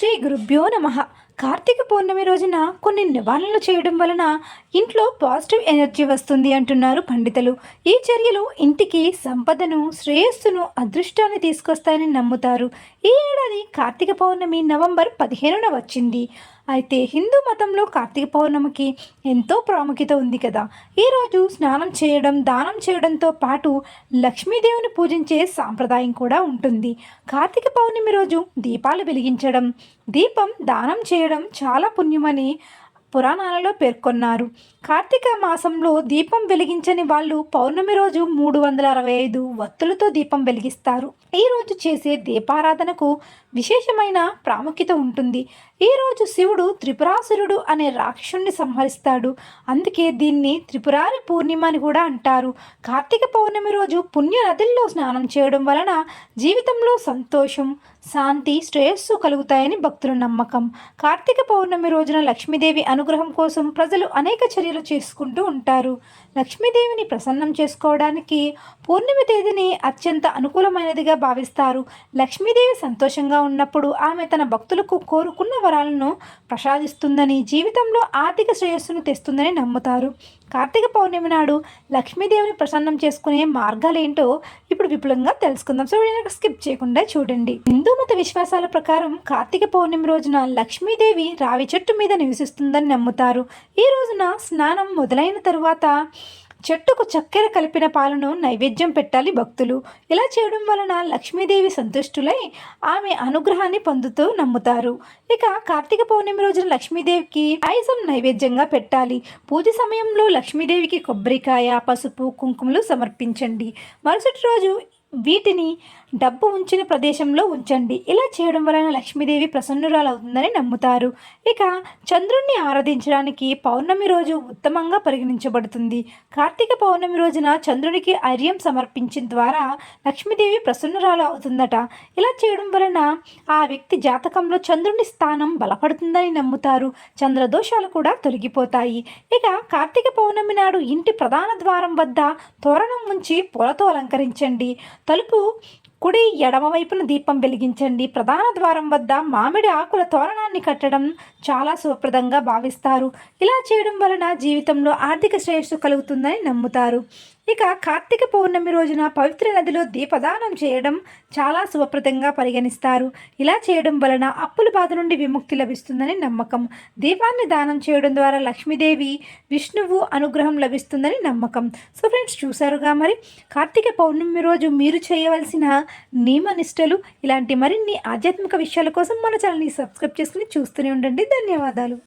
శ్రీ గురుభ్యో నమ. కార్తీక పౌర్ణమి రోజున కొన్ని నివారణలు చేయడం వలన ఇంట్లో పాజిటివ్ ఎనర్జీ వస్తుంది అంటున్నారు పండితులు. ఈ చర్యలు ఇంటికి సంపదను శ్రేయస్సును అదృష్టాన్ని తీసుకొస్తాయని నమ్ముతారు. ఈ ఏడాది కార్తీక పౌర్ణమి నవంబర్ పదిహేనున వచ్చింది. అయితే హిందూ మతంలో కార్తీక పౌర్ణమికి ఎంతో ప్రాముఖ్యత ఉంది కదా. ఈరోజు స్నానం చేయడం దానం చేయడంతో పాటు లక్ష్మీదేవిని పూజించే సాంప్రదాయం కూడా ఉంటుంది. కార్తీక పౌర్ణమి రోజు దీపాలు వెలిగించడం దీపం దానం చేయడం చాలా పుణ్యమని పురాణాలలో పేర్కొన్నారు. కార్తీక మాసంలో దీపం వెలిగించని వాళ్ళు పౌర్ణమి రోజు మూడు వందల అరవై ఐదు వత్తులతో దీపం వెలిగిస్తారు. ఈ రోజు చేసే దీపారాధనకు విశేషమైన ప్రాముఖ్యత ఉంటుంది. ఈ రోజు శివుడు త్రిపురాసురుడు అనే రాక్షసుణ్ణి సంహరిస్తాడు. అందుకే దీన్ని త్రిపురారి పూర్ణిమ అని కూడా అంటారు. కార్తీక పౌర్ణమి రోజు పుణ్య నదుల్లో స్నానం చేయడం వలన జీవితంలో సంతోషం శాంతి శ్రేయస్సు కలుగుతాయని భక్తుల నమ్మకం. కార్తీక పౌర్ణమి రోజున లక్ష్మీదేవి అనుగ్రహం కోసం ప్రజలు అనేక చర్యలు చేసుకుంటూ ఉంటారు. లక్ష్మీదేవిని ప్రసన్నం చేసుకోవడానికి పూర్ణిమ తేదీని అత్యంత అనుకూలమైనదిగా భావిస్తారు. లక్ష్మీదేవి సంతోషంగా ఉన్నప్పుడు ఆమె తన భక్తులకు కోరుకున్న వరాలను ప్రసాదిస్తుందని జీవితంలో ఆర్థిక శ్రేయస్సును తెస్తుందని నమ్ముతారు. కార్తీక పౌర్ణమి నాడు లక్ష్మీదేవిని ప్రసన్నం చేసుకునే మార్గాలు ఏంటో ఇప్పుడు విపులంగా తెలుసుకుందాం. సో వీడియో స్కిప్ చేయకుండా చూడండి. హిందూ మత విశ్వాసాల ప్రకారం కార్తీక పౌర్ణమి రోజున లక్ష్మీదేవి రావి చెట్టు మీద నివసిస్తుందని నమ్ముతారు. ఈ రోజున స్నానం మొదలైన తరువాత చెట్టుకు చక్కెర కలిపిన పాలను నైవేద్యం పెట్టాలి భక్తులు. ఇలా చేయడం వలన లక్ష్మీదేవి సంతుష్టులై ఆమె అనుగ్రహాన్ని పొందుతూ నమ్ముతారు. ఇక కార్తీక పౌర్ణమి రోజున లక్ష్మీదేవికి పాయసం నైవేద్యంగా పెట్టాలి. పూజ సమయంలో లక్ష్మీదేవికి కొబ్బరికాయ పసుపు కుంకుమలు సమర్పించండి. మరుసటి రోజు వీటిని డబ్బు ఉంచిన ప్రదేశంలో ఉంచండి. ఇలా చేయడం వలన లక్ష్మీదేవి ప్రసన్నురాలవుతుందని నమ్ముతారు. ఇక చంద్రుణ్ణి ఆరాధించడానికి పౌర్ణమి రోజు ఉత్తమంగా పరిగణించబడుతుంది. కార్తీక పౌర్ణమి రోజున చంద్రునికి అర్యం సమర్పించిన ద్వారా లక్ష్మీదేవి ప్రసన్నురాలు అవుతుందట ఇలా చేయడం వలన ఆ వ్యక్తి జాతకంలో చంద్రుని స్థానం బలపడుతుందని నమ్ముతారు. చంద్రదోషాలు కూడా తొలగిపోతాయి. ఇక కార్తీక పౌర్ణమి నాడు ఇంటి ప్రధాన ద్వారం వద్ద తోరణం ఉంచి పూలతో అలంకరించండి. తలుపు కుడి ఎడమ వైపున దీపం వెలిగించండి. ప్రధాన ద్వారం వద్ద మామిడి ఆకుల తోరణాన్ని కట్టడం చాలా శుభప్రదంగా భావిస్తారు. ఇలా చేయడం వలన జీవితంలో ఆర్థిక శ్రేయస్సు కలుగుతుందని నమ్ముతారు. ఇక కార్తీక పౌర్ణమి రోజున పవిత్ర నదిలో దీపదానం చేయడం చాలా శుభప్రదంగా పరిగణిస్తారు. ఇలా చేయడం వలన అప్పుల బాధ నుండి విముక్తి లభిస్తుందని నమ్మకం. దీపాన్ని దానం చేయడం ద్వారా లక్ష్మీదేవి విష్ణువు అనుగ్రహం లభిస్తుందని నమ్మకం. సో ఫ్రెండ్స్ చూసారుగా మరి? కార్తీక పౌర్ణమి రోజు మీరు చేయవలసిన నియమ నిష్టలు ఇలాంటి మరిన్ని ఆధ్యాత్మిక విషయాల కోసం మన ఛానల్ని సబ్స్క్రైబ్ చేసుకుని చూస్తూనే ఉండండి. ధన్యవాదాలు.